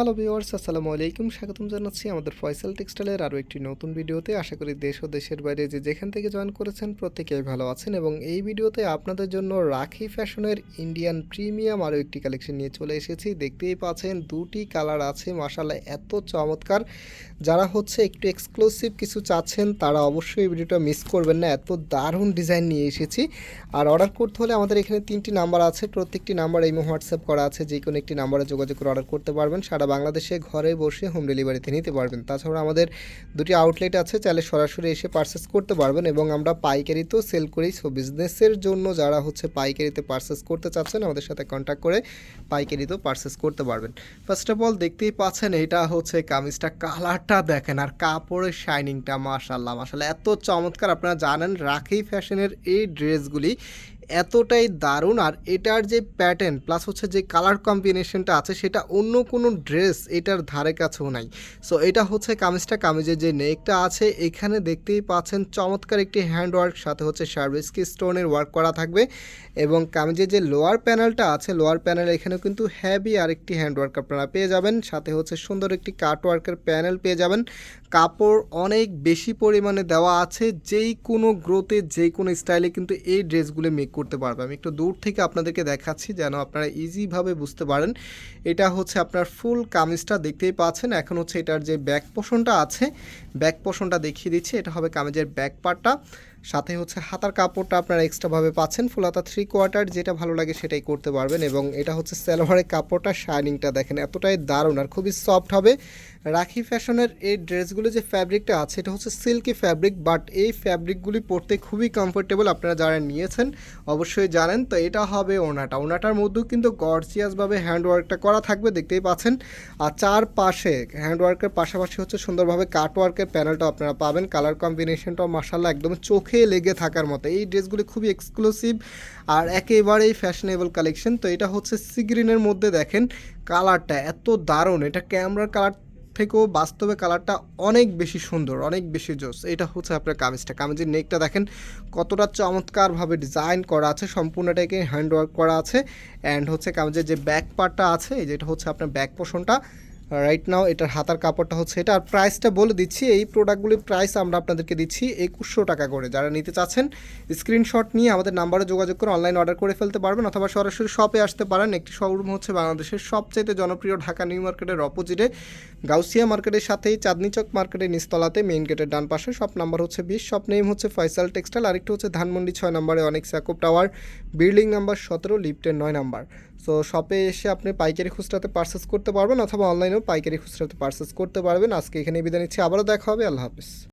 Hello viewers, আসসালামু আলাইকুম। স্বাগতম জানাচ্ছি আমাদের ফয়সাল টেক্সটাইলের আরও একটি নতুন ভিডিওতে। আশা করি দেশ ও দেশের বাইরে যে যেখান থেকে জয়েন করেছেন প্রত্যেকেই ভালো আছেন এবং এই ভিডিওতে আপনাদের জন্য রাখি ফ্যাশনের ইন্ডিয়ান প্রিমিয়াম আরও একটি কালেকশন নিয়ে চলে এসেছি। দেখতেই পাচ্ছেন দুটি কালার আছে মাসাল্লাহ এত চমৎকার। যারা হচ্ছে একটু এক্সক্লুসিভ কিছু চাচ্ছেন, তারা অবশ্যই এই ভিডিওটা মিস করবেন না। এত দারুণ ডিজাইন নিয়ে এসেছি। আর অর্ডার করতে হলে আমাদের এখানে তিনটি নাম্বার আছে। প্রত্যেকটি নাম্বার এই হোয়াটসঅ্যাপ করা আছে। যে কোনো একটি নাম্বারে যোগাযোগ করে অর্ডার করতে পারবেন। সারা বাংলাদেশে ঘরে বসে হোম ডেলিভারিতে নিতে পারবেন। তাছাড়া আমাদের দুটি আউটলেট আছে, চাইলে সরাসরি এসে পারচেস করতে পারবেন এবং আমরা পাইকারিতেও সেল করি সো বিজনেসের জন্য যারা হচ্ছে পাইকারিতে পারচেস করতে চাচ্ছেন, আমাদের সাথে কন্ট্যাক্ট করে পাইকারিতেও পারচেস করতে পারবেন। ফার্স্ট অফ অল দেখতেই পাচ্ছেন এটা হচ্ছে কামিজটা কালারটা দেখেন, আর কাপড়ের শাইনিংটা মাশাল্লাহ মাশাল্লাহ এত চমৎকার। আপনারা জানেন রাখি ফ্যাশনের এই ড্রেসগুলি এতটাই দারুণ আর এটার যে প্যাটার্ন প্লাস হচ্ছে যে কালার কম্বিনেশনটা আছে, সেটা অন্য কোনো ড্রেস এটার ধারে কাছেও নাই। সো এটা হচ্ছে কামিজটা, কামিজের যে নেকটা আছে, এখানে দেখতেই পাচ্ছেন চমৎকার একটি হ্যান্ড ওয়ার্ক সাথে হচ্ছে সার্ভিসকি স্টোনের ওয়ার্ক করা থাকবে এবং কামিজের যে লোয়ার প্যানেলটা আছে লোয়ার প্যানেল এখানেও কিন্তু হ্যাভি আরেকটি হ্যান্ড ওয়ার্ক আপনারা পেয়ে যাবেন। সাথে হচ্ছে সুন্দর একটি কাট ওয়ার্কের প্যানেল পেয়ে যাবেন। কাপড় অনেক বেশি পরিমাণে দেওয়া আছে, যেই কোনো গ্রোথে যেই কোনো স্টাইলে কিন্তু এই ড্রেসগুলো মেক করতে পারবে। আমি একটু দূর থেকে আপনাদেরকে দেখাচ্ছি যেন আপনারা ইজিভাবে বুঝতে পারেন। এটা হচ্ছে আপনার ফুল কামিজটা দেখতেই পাচ্ছেন। এখন হচ্ছে এটার যে ব্যাক পোষণটা আছে ব্যাক পোষণটা দেখিয়ে দিচ্ছি। এটা হবে কামিজের ব্যাক পার্টটা সাথে হচ্ছে হাতার কাপড়টা আপনারা এক্সট্রাভাবে পাচ্ছেন, ফুল হাতা থ্রি কোয়ার্টার যেটা ভালো লাগে সেটাই করতে পারবেন এবং এটা হচ্ছে সালোয়ারের কাপড়টা শাইনিংটা দেখেন, এতটাই দারুণ আর খুবই সফট হবে। রাখি ফ্যাশনের এই ড্রেসগুলো যে ফ্যাব্রিকটা আছে, এটা হচ্ছে সিল্কি ফ্যাব্রিক বাট এই ফ্যাব্রিকগুলি পরতে খুবই কমফোর্টেবল আপনারা যারা নিয়েছেন অবশ্যই জানেন। তো এটা হবে ওনাটা, ওনাটার মধ্যেও কিন্তু গর্জিয়াসভাবে হ্যান্ডওয়ার্কটা করা থাকবে, দেখতেই পাচ্ছেন। আর চার পাশে হ্যান্ডওয়ার্কের পাশাপাশি হচ্ছে সুন্দরভাবে কাটওয়ার্কের প্যানেলটা আপনারা পাবেন কালার কম্বিনেশনটাও মাসাল্লাহ একদম চোখে লেগে থাকার মতো। এই ড্রেসগুলি খুবই এক্সক্লুসিভ আর একেবারেই ফ্যাশনেবল কালেকশন তো এটা হচ্ছে সিগ্রিনের মধ্যে দেখেন কালারটা এত দারুণ। এটা ক্যামেরার কালার থেকেও বাস্তবে কালারটা অনেক বেশি সুন্দর, অনেক বেশি জোস। এটা হচ্ছে আপনার কামিজটা। কামিজের নেকটা দেখেন কতটা চমৎকারভাবে ডিজাইন করা আছে। সম্পূর্ণটাকে হ্যান্ড ওয়ার্ক করা আছে। অ্যান্ড হচ্ছে কামিজের যে ব্যাক পার্টটা আছে যেটা হচ্ছে আপনার ব্যাক পোষণটা রাইট নাও এটার হাতার কাপড়টা হচ্ছে এটা। আর প্রাইসটা বলে দিচ্ছি, এই প্রোডাক্টগুলির প্রাইস আমরা আপনাদেরকে দিচ্ছি একুশশো টাকা করে। যারা নিতে চাচ্ছেন স্ক্রিনশট নিয়ে আমাদের নাম্বারে যোগাযোগ করে অনলাইন অর্ডার করে ফেলতে পারবেন, অথবা সরাসরি শপে আসতে পারেন। একটি শোরুম হচ্ছে বাংলাদেশের সবচেয়ে জনপ্রিয় ঢাকা নিউ মার্কেটের অপোজিটে গাউসিয়া মার্কেটের সাথেই চাঁদনি চক মার্কেটের নিস্তলাতে মেইন গেটের ডান পাশে। শপ নাম্বার হচ্ছে বিশ শপ নেম হচ্ছে ফয়সাল টেক্সটাইল আরেকটি হচ্ছে ধানমন্ডি ছয় নম্বরে অনেক স্যাকোপ টাওয়ার বিল্ডিং নাম্বার সতেরো লিফটের নয় নাম্বার। সো শপে এসে আপনি পাইকারি খুচরাতে পারচেস করতে পারবেন অথবা অনলাইনেও পাইকারি খুচরাতে পারচেস করতে পারবেন। আজকে এখানে বিদায় নিচ্ছি। আবারও দেখা হবে। আল্লাহ হাফিজ।